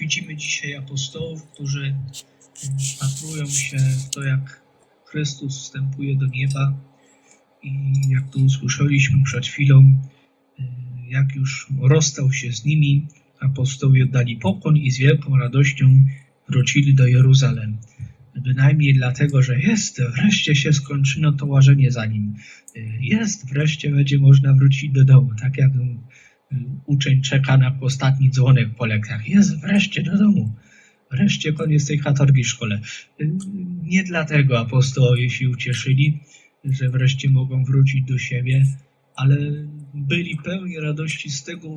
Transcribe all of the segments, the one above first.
Widzimy dzisiaj apostołów, którzy wpatrują się w to, jak Chrystus wstępuje do nieba i jak tu usłyszeliśmy przed chwilą, jak już rozstał się z nimi, apostołowie oddali pokłon i z wielką radością wrócili do Jeruzalem. Bynajmniej dlatego, że jest, wreszcie się skończyło to łażenie za nim. Jest, wreszcie będzie można wrócić do domu, tak jak uczeń czeka na ostatni dzwonek po lekcjach. Jest wreszcie do domu. Wreszcie koniec tej katorgi w szkole. Nie dlatego apostołowie się ucieszyli, że wreszcie mogą wrócić do siebie, ale byli pełni radości z tego,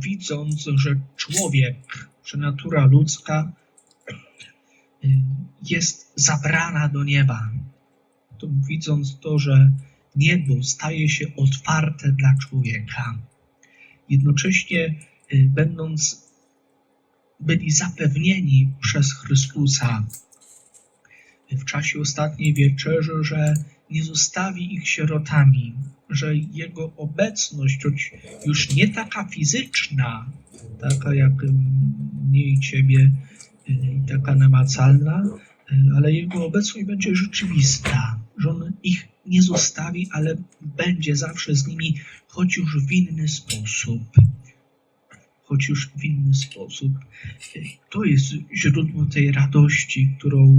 widząc, że człowiek, że natura ludzka jest zabrana do nieba. To widząc to, że niebo staje się otwarte dla człowieka. Jednocześnie będąc byli zapewnieni przez Chrystusa. W czasie ostatniej wieczerzy, że nie zostawi ich sierotami, że Jego obecność, choć już nie taka fizyczna, taka jak mnie i Ciebie, taka namacalna, ale Jego obecność będzie rzeczywista, że On ich nie zostawi, ale będzie zawsze z nimi, choć już w inny sposób. Choć już w inny sposób. To jest źródło tej radości, którą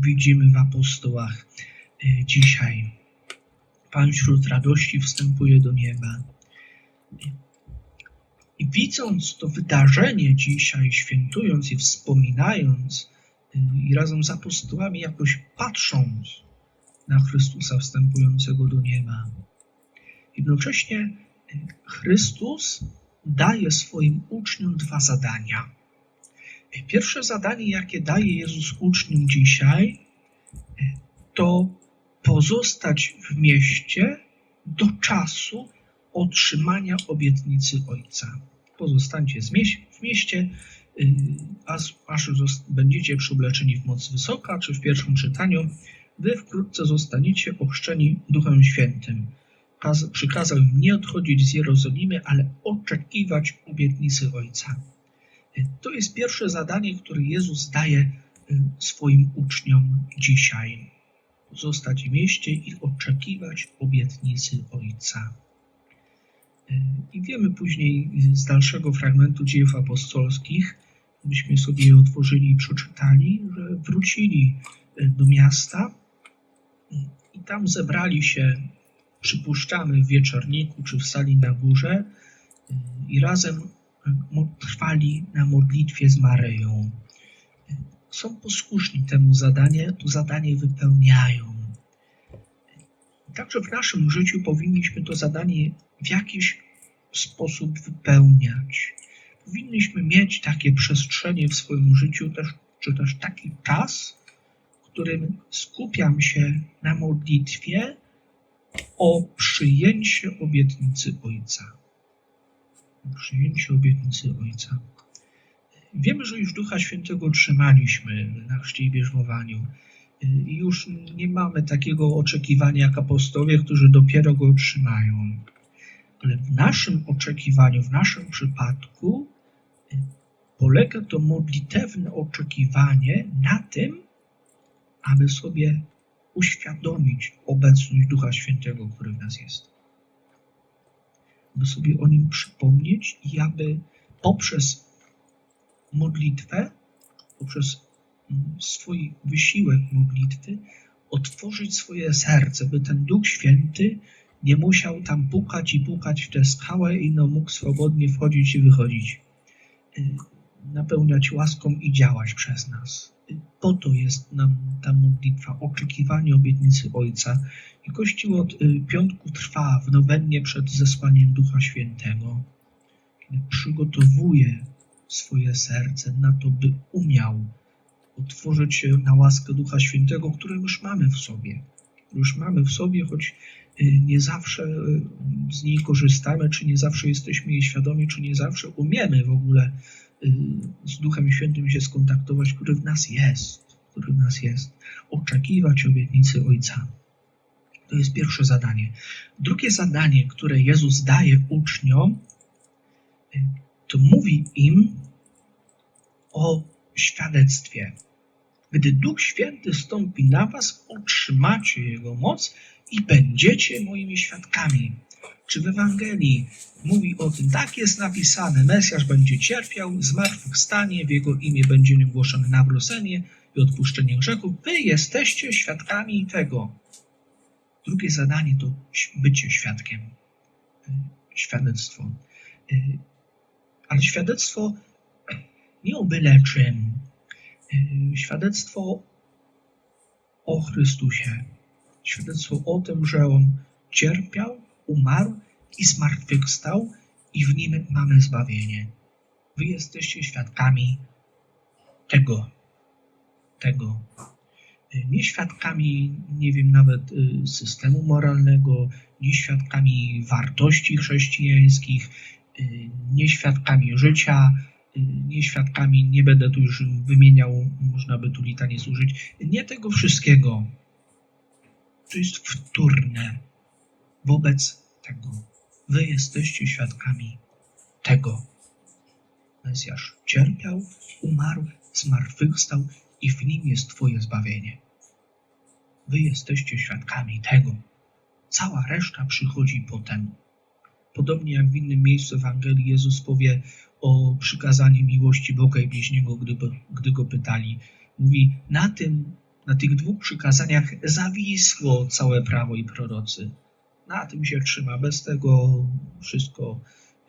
widzimy w apostołach dzisiaj. Pan wśród radości wstępuje do nieba. I widząc to wydarzenie dzisiaj, świętując i wspominając, i razem z apostołami jakoś patrząc na Chrystusa wstępującego do nieba, jednocześnie Chrystus daje swoim uczniom dwa zadania. Pierwsze zadanie, jakie daje Jezus uczniom dzisiaj, to pozostać w mieście do czasu otrzymania obietnicy Ojca. Pozostańcie w mieście, aż, będziecie przyobleczeni w moc wysoka, czy w pierwszym czytaniu, wy wkrótce zostaniecie ochrzczeni Duchem Świętym. Przykazał im nie odchodzić z Jerozolimy, ale oczekiwać obietnicy Ojca. To jest pierwsze zadanie, które Jezus daje swoim uczniom dzisiaj. Zostać w mieście i oczekiwać obietnicy Ojca. I wiemy później z dalszego fragmentu dziejów apostolskich, byśmy sobie je otworzyli i przeczytali, że wrócili do miasta i tam zebrali się, przypuszczamy, w wieczorniku czy w sali na górze i razem trwali na modlitwie z Maryją. Są posłuszni temu zadanie, to zadanie wypełniają. Także w naszym życiu powinniśmy to zadanie w jakiś sposób wypełniać. Powinniśmy mieć takie przestrzenie w swoim życiu, też, czy też taki czas, w którym skupiam się na modlitwie o przyjęcie obietnicy Ojca. O przyjęcie obietnicy Ojca. Wiemy, że już Ducha Świętego otrzymaliśmy na chrzcie i bierzmowaniu. Już nie mamy takiego oczekiwania jak apostowie, którzy dopiero go otrzymają. Ale w naszym oczekiwaniu, w naszym przypadku polega to modlitewne oczekiwanie na tym, aby sobie uświadomić obecność Ducha Świętego, który w nas jest. Aby sobie o nim przypomnieć i aby poprzez modlitwę, poprzez swój wysiłek modlitwy otworzyć swoje serce, by ten Duch Święty nie musiał tam pukać i pukać w tę skałę i no mógł swobodnie wchodzić i wychodzić. Napełniać łaską i działać przez nas. Po to jest nam ta modlitwa, oczekiwanie obietnicy Ojca. I Kościół od piątku trwa w nowennie przed zesłaniem Ducha Świętego, kiedy przygotowuje swoje serce na to, by umiał otworzyć się na łaskę Ducha Świętego, którą już mamy w sobie. Już mamy w sobie, choć nie zawsze z niej korzystamy, czy nie zawsze jesteśmy jej świadomi, czy nie zawsze umiemy w ogóle z Duchem Świętym się skontaktować, który w nas jest, który w nas jest. Oczekiwać obietnicy Ojca. To jest pierwsze zadanie. Drugie zadanie, które Jezus daje uczniom, to mówi im, o świadectwie. Gdy Duch Święty stąpi na was, otrzymacie Jego moc i będziecie moimi świadkami. Czy w Ewangelii mówi o tym, tak jest napisane, Mesjasz będzie cierpiał, zmartwychwstanie, w Jego imię będzie głoszone nawrócenie i odpuszczenie grzechów. Wy jesteście świadkami tego. Drugie zadanie to bycie świadkiem. Y, Świadectwo. Y, Ale świadectwo nie o byle czym. Y, Świadectwo o Chrystusie. Świadectwo o tym, że On cierpiał, umarł i zmartwychwstał i w Nim mamy zbawienie. Wy jesteście świadkami tego. Tego. Y, Nie świadkami, nie wiem, nawet y, systemu moralnego, nie świadkami wartości chrześcijańskich, y, nie świadkami życia, nie świadkami, nie będę tu już wymieniał, można by tu litanie służyć, nie tego wszystkiego. To jest wtórne wobec tego. Wy jesteście świadkami tego. Mesjasz cierpiał, umarł, zmartwychwstał i w nim jest Twoje zbawienie. Wy jesteście świadkami tego. Cała reszta przychodzi potem. Podobnie jak w innym miejscu Ewangelii Jezus powie o przykazaniu miłości Boga i bliźniego, gdy, gdy go pytali. Mówi, na tym, na tych dwóch przykazaniach zawisło całe prawo i prorocy. Na tym się trzyma, bez tego wszystko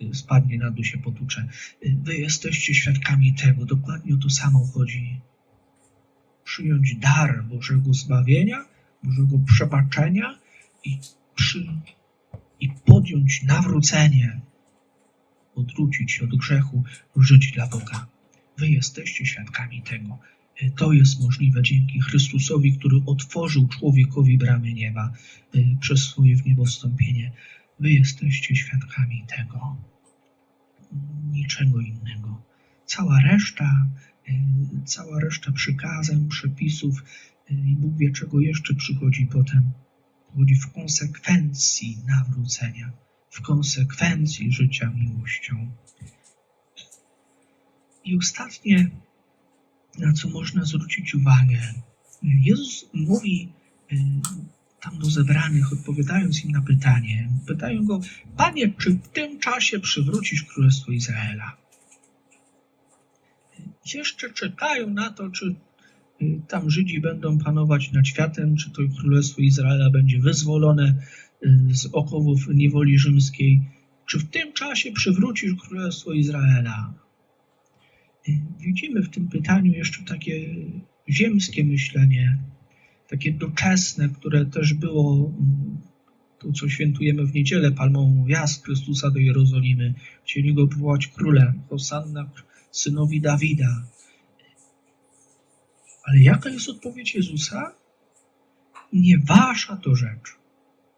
y, spadnie na dół się potłucze. Y, Wy jesteście świadkami tego, dokładnie o to samo chodzi. Przyjąć dar Bożego zbawienia, Bożego przebaczenia i, przy, i podjąć nawrócenie, odwrócić się od grzechu, żyć dla Boga. Wy jesteście świadkami tego. To jest możliwe dzięki Chrystusowi, który otworzył człowiekowi bramy nieba przez swoje w niebo wstąpienie. Wy jesteście świadkami tego. Niczego innego. Cała reszta, y, cała reszta przykazań, przepisów y, i Bóg wie czego jeszcze przychodzi potem. Chodzi w konsekwencji nawrócenia, w konsekwencji życia miłością. I ostatnie, na co można zwrócić uwagę. Jezus mówi y, tam do zebranych, odpowiadając im na pytanie, pytają go, Panie, czy w tym czasie przywrócisz Królestwo Izraela? Jeszcze czekają na to, czy y, tam Żydzi będą panować nad światem, czy to Królestwo Izraela będzie wyzwolone y, z okowów niewoli rzymskiej. Czy w tym czasie przywrócisz Królestwo Izraela? Widzimy w tym pytaniu jeszcze takie ziemskie myślenie, takie doczesne, które też było mm, to, co świętujemy w niedzielę palmową, wjazd Chrystusa do Jerozolimy. Chcieli go powołać królem, Hosanna synowi Dawida. Ale jaka jest odpowiedź Jezusa? Nie wasza to rzecz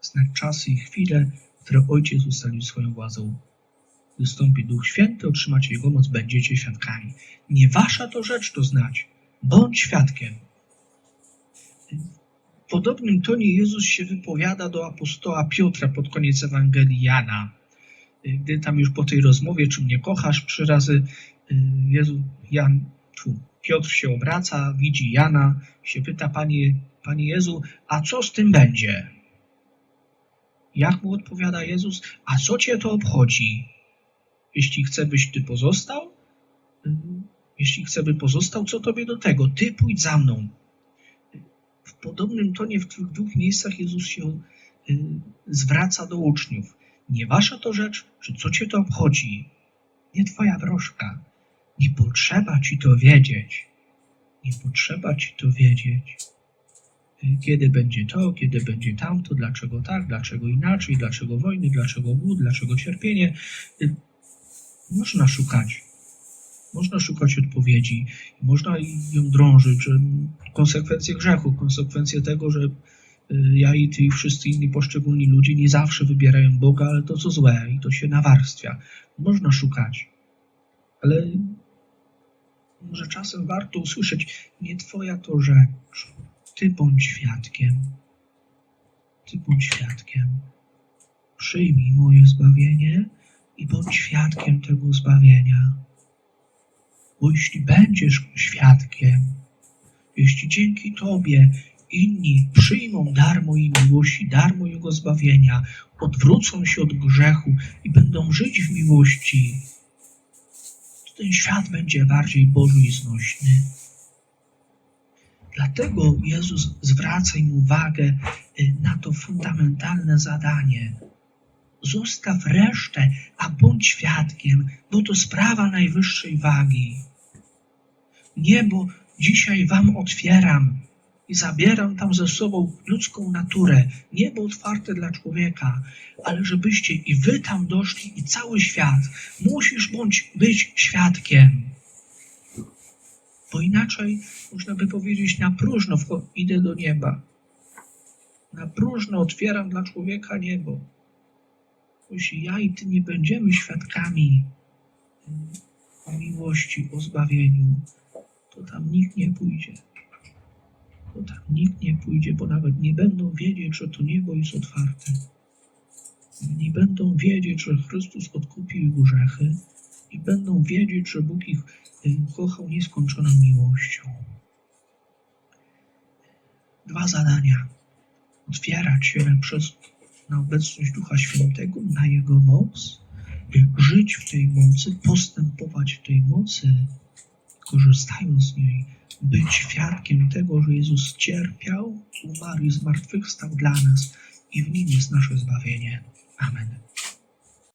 znać czasy i chwile, które Ojciec ustalił swoją władzą. Gdy stąpi Duch Święty, otrzymacie Jego moc, będziecie świadkami. Nie wasza to rzecz to znać. Bądź świadkiem. W podobnym tonie Jezus się wypowiada do apostoła Piotra pod koniec Ewangelii Jana. Gdy tam już po tej rozmowie, czy mnie kochasz, trzy razy y, Jezu, Jan, tu, Piotr się obraca, widzi Jana, się pyta, Panie, Panie Jezu, a co z tym będzie? Jak mu odpowiada Jezus, a co cię to obchodzi? Jeśli chce, byś ty pozostał, y, jeśli chce, by pozostał, co tobie do tego? Ty pójdź za mną. W podobnym tonie w tych dwóch miejscach Jezus się y, zwraca do uczniów. Nie wasza to rzecz, czy co cię to obchodzi? Nie twoja troszka. Nie potrzeba ci to wiedzieć. Nie potrzeba ci to wiedzieć. Y, Kiedy będzie to, kiedy będzie tamto, dlaczego tak, dlaczego inaczej, dlaczego wojny, dlaczego głód, dlaczego cierpienie. Można szukać. Można szukać odpowiedzi. Można ją drążyć, konsekwencje grzechu, konsekwencje tego, że y, ja i ty i wszyscy inni poszczególni ludzie nie zawsze wybierają Boga, ale to co złe i to się nawarstwia. Można szukać, ale może czasem warto usłyszeć, nie twoja to rzecz, ty bądź świadkiem, ty bądź świadkiem. Przyjmij moje zbawienie i bądź świadkiem tego zbawienia. Bo jeśli będziesz świadkiem, jeśli dzięki Tobie inni przyjmą dar mojej miłości, dar mojego zbawienia, odwrócą się od grzechu i będą żyć w miłości, to ten świat będzie bardziej Boży i znośny. Dlatego Jezus zwraca im uwagę y, na to fundamentalne zadanie. Zostaw resztę, a bądź świadkiem, bo to sprawa najwyższej wagi. Niebo dzisiaj wam otwieram i zabieram tam ze sobą ludzką naturę, niebo otwarte dla człowieka, ale żebyście i wy tam doszli i cały świat. Musisz bądź być świadkiem. Bo inaczej można by powiedzieć na próżno idę do nieba. Na próżno otwieram dla człowieka niebo. Jeśli ja i ty nie będziemy świadkami y, o miłości, o zbawieniu, to tam nikt nie pójdzie. To tam nikt nie pójdzie, bo nawet nie będą wiedzieć, że to niebo jest otwarte. Nie będą wiedzieć, że Chrystus odkupił ich grzechy i będą wiedzieć, że Bóg ich y, kochał nieskończoną miłością. Dwa zadania. Otwierać się przez, na obecność Ducha Świętego, na Jego moc, żyć w tej mocy, postępować w tej mocy, korzystając z niej, być świadkiem tego, że Jezus cierpiał, umarł i zmartwychwstał dla nas i w nim jest nasze zbawienie. Amen.